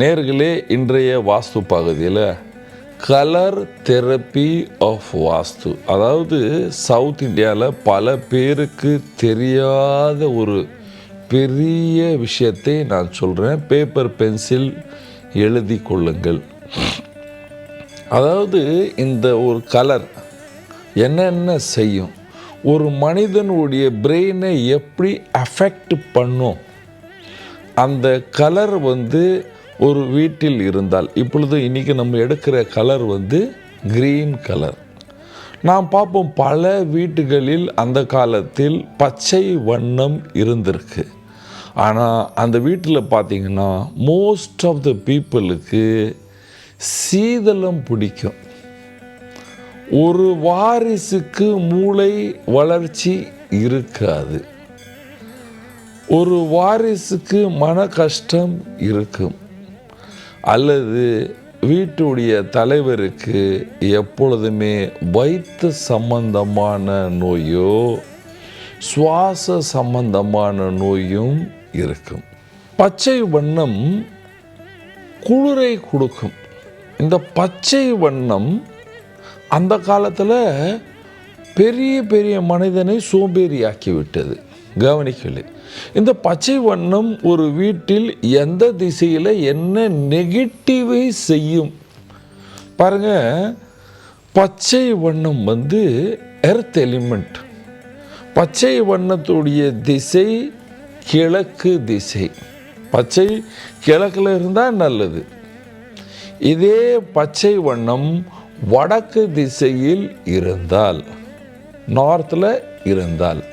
நேர்களே இன்றைய வாஸ்து பகுதியில் கலர் தெரப்பி ஆஃப் வாஸ்து. அதாவது சவுத் இந்தியாவில் பல பேருக்கு தெரியாத ஒரு பெரிய விஷயத்தை நான் சொல்கிறேன் பேப்பர் பென்சில் எழுதி கொள்ளுங்கள். அதாவது இந்த ஒரு கலர் என்னென்ன செய்யும்? ஒரு மனிதனுடைய பிரெயினை எப்படி அஃபெக்ட் பண்ணும்? அந்த கலர் வந்து ஒரு வீட்டில் இருந்தால் இப்பொழுது இன்றைக்கி நம்ம எடுக்கிற கலர் வந்து க்ரீன் கலர் நாம் பார்ப்போம் பல வீட்டுகளில் அந்த காலத்தில் பச்சை வண்ணம் இருந்திருக்கு. ஆனால் அந்த வீட்டில் பார்த்திங்கன்னா மோஸ்ட் ஆஃப் த பீப்புளுக்கு சீதளம் பிடிக்கும். ஒரு வாரிசுக்கு மூளை வளர்ச்சி இருக்காது. ஒரு வாரிசுக்கு மன கஷ்டம் இருக்கும். அல்லது வீட்டுடைய தலைவருக்கு எப்பொழுதுமே வயிற்று சம்பந்தமான நோயோ சுவாச சம்பந்தமான நோயும் இருக்கும். பச்சை வண்ணம் குளிரை கொடுக்கும். இந்த பச்சை வண்ணம் அந்த காலத்தில் பெரிய பெரிய மனிதனை சோம்பேறியாக்கிவிட்டது. கவனிக்கலை. இந்த பச்சை வண்ணம் ஒரு வீட்டில் எந்த திசையில் என்ன நெகட்டிவை செய்யும்? பாருங்க பச்சை வண்ணம் வந்து எர்த் எலிமெண்ட் பச்சை வண்ணத்துடைய திசை கிழக்கு திசை. பச்சை கிழக்கில் இருந்தால் நல்லது. இதே பச்சை வண்ணம் வடக்கு திசையில் இருந்தால் நார்த்தில் இருந்தால்.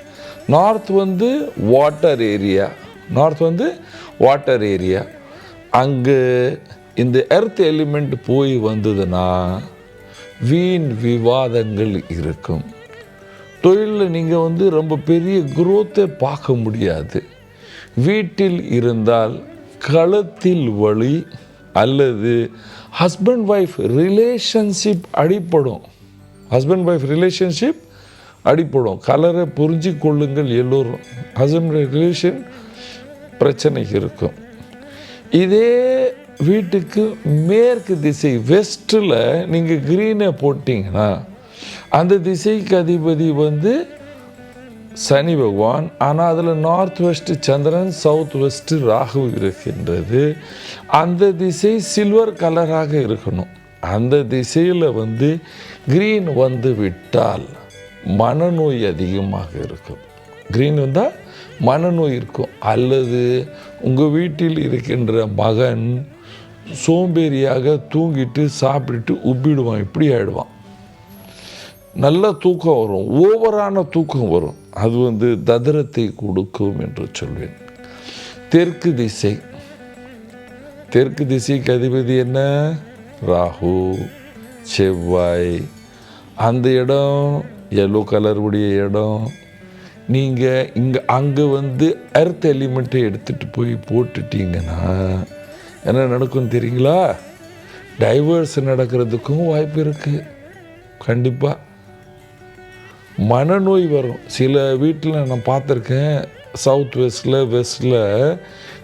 நார்த் வந்து வாட்டர் ஏரியா நார்த் வந்து வாட்டர் ஏரியா அங்கு இந்த எர்த் எலிமெண்ட் போய் வந்ததுன்னா வீண் விவாதங்கள் இருக்கும். தொழிலில் நீங்கள் வந்து ரொம்ப பெரிய குரோத்தை பார்க்க முடியாது. வீட்டில் இருந்தால் களத்தில் வழி அல்லது ஹஸ்பண்ட் ஒய்ஃப் ரிலேஷன்ஷிப் அடிப்படும். ஹஸ்பண்ட் ஒய்ஃப் ரிலேஷன்ஷிப் அடிப்படும் கலரை புரிஞ்சு கொள்ளுங்கள் எல்லோரும். ஹஸ்பண்ட் ரிலேஷன் பிரச்சனை இருக்கும். இதே வீட்டுக்கு மேற்கு திசை வெஸ்ட்டில் நீங்கள் க்ரீனை போட்டிங்கன்னா அந்த திசைக்கு அதிபதி வந்து சனி பகவான். ஆனால் அதில் north west Chandran south west Rahu இருக்கின்றது. அந்த திசை சில்வர் கலராக இருக்கணும். அந்த திசையில் வந்து க்ரீன் வந்து விட்டால் மனநோய் அதிகமாக இருக்கும். க்ரீன் வந்தால் மனநோய் இருக்கும். அல்லது உங்கள் வீட்டில் இருக்கின்ற மகன் சோம்பேறியாக தூங்கிட்டு சாப்பிட்டுட்டு உப்பிடுவான் இப்படி ஆயிடுவான். நல்ல தூக்கம் வரும். ஓவரான தூக்கம் வரும். அது வந்து ததிரத்தை கொடுக்கும் என்று சொல்வேன். தெற்கு திசை. தெற்கு திசைக்கு அதிபதி என்ன? ராகு செவ்வாய். அந்த இடம் எல்லோ கலருடைய இடம். நீங்கள் இங்கே அங்கே வந்து எர்த் எலிமெண்ட்டை எடுத்துகிட்டு போய் போட்டுட்டீங்கன்னா என்ன நடக்கும் தெரியுங்களா? டைவர்ஸ் நடக்கிறதுக்கும் வாய்ப்பு இருக்குது கண்டிப்பாக மனநோய் வரும். சில வீட்டில் நான் பார்த்துருக்கேன். சவுத் வெஸ்டில் வெஸ்டில்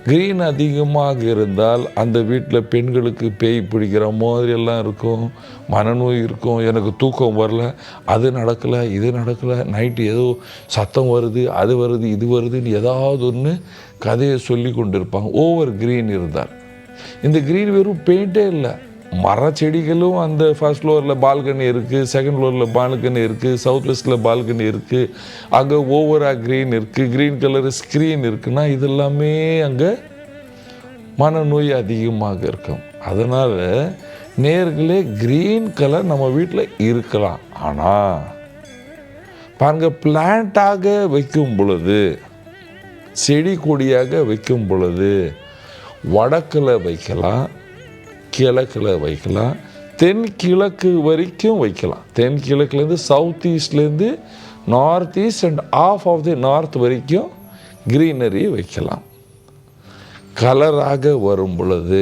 க்ரீன் அதிகமாக இருந்தால் அந்த வீட்டில் பெண்களுக்கு பேய் பிடிக்கிற மாதிரி எல்லாம் இருக்கும். மனநோய் இருக்கும். எனக்கு தூக்கம் வரல. அது நடக்கலை இது நடக்கலை. நைட்டு ஏதோ சத்தம் வருது அது வருது இது வருதுன்னு ஏதாவது ஒன்று கதையை சொல்லி கொண்டு இருப்பாங்க ஓவர் க்ரீன் இருந்தால். இந்த க்ரீன் வெறும் பெயிண்டே இல்லை. மர செடிகளும் அந்த ஃபர்ஸ்ட் ஃப்ளோரில் பால்கனி இருக்குது செகண்ட் ஃப்ளோரில் பால்கனி இருக்குது சவுத் வெஸ்ட்டில் பால்கனி இருக்குது அங்கே ஓவராக க்ரீன் இருக்குது க்ரீன் கலர் ஸ்க்ரீன் இருக்குன்னா இதெல்லாமே அங்கே மனநோய் அதிகமாக இருக்கும். அதனால் நேர்களே க்ரீன் கலர் நம்ம வீட்டில் இருக்கலாம். ஆனால் பாருங்க பிளான்ட்டாக வைக்கும் பொழுது செடி கொடியாக வைக்கும் பொழுது வடக்கில் வைக்கலாம் கிழக்கில் வைக்கலாம். தென்கிழக்கு வரைக்கும் வைக்கலாம். தென்கிழக்குலேருந்து south ஈஸ்ட்லேருந்து north east and off off the north வரைக்கும் க்ரீனரி வைக்கலாம். கலராக வரும் பொழுது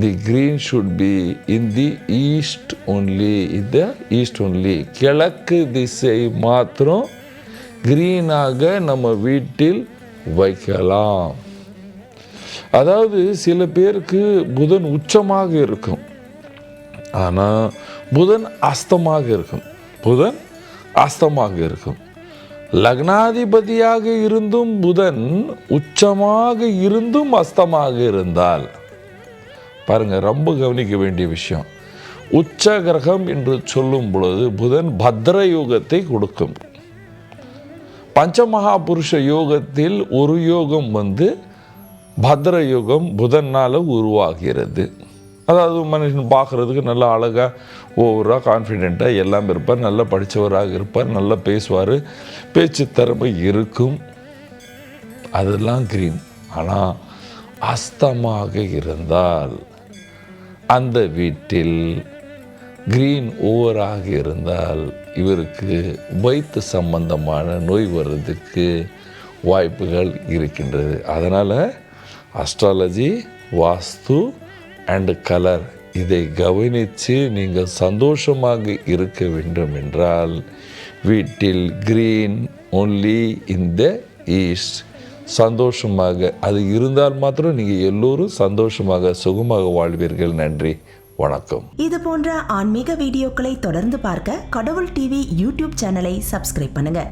the green should be in the east only இந்த ஈஸ்ட் ஒன்லி கிழக்கு திசை மாத்திரம் க்ரீனாக நம்ம வீட்டில் வைக்கலாம். அதாவது சில பேருக்கு புதன் உச்சமாக இருக்கும். ஆனால் புதன் அஸ்தமாக இருக்கும். புதன் அஸ்தமாக இருக்கும். லக்னாதிபதியாக இருந்தும் புதன் உச்சமாக இருந்தும் அஸ்தமாக இருந்தால் பாருங்கள் ரொம்ப கவனிக்க வேண்டிய விஷயம். உச்ச கிரகம் என்று சொல்லும் பொழுது புதன் பத்ர யோகத்தை கொடுக்கும். பஞ்சமகா புருஷ யோகத்தில் ஒரு யோகம் வந்து பத்ர யுகம் புதனால் உருவாகிறது. அதாவது மனுஷன் பார்க்குறதுக்கு நல்லா அழகாக ஓவராக கான்ஃபிடெண்ட்டாக எல்லாம் இருப்பார் நல்லா படித்தவராக இருப்பார் நல்லா பேசுவார் பேச்சு திறமை இருக்கும். அதெல்லாம் கிரீன் ஆனால் அஸ்தமாக இருந்தால் அந்த வீட்டில் கிரீன் ஓவராக இருந்தால் இவருக்கு வயிற்று சம்பந்தமான நோய் வர்றதுக்கு வாய்ப்புகள் இருக்கின்றது. அதனால் அஸ்ட்ராலஜி வாஸ்து அண்டு கலர் இதை கவனித்து நீங்கள் சந்தோஷமாக இருக்க வேண்டும் என்றால் வீட்டில் green only in the east சந்தோஷமாக அது இருந்தால் மாத்திரம் நீங்கள் எல்லோரும் சந்தோஷமாக சுகமாக வாழ்வீர்கள். நன்றி வணக்கம். இது போன்ற ஆன்மீக வீடியோக்களை தொடர்ந்து பார்க்க கடவுள் டிவி யூடியூப் சேனலை சப்ஸ்கிரைப் பண்ணுங்க.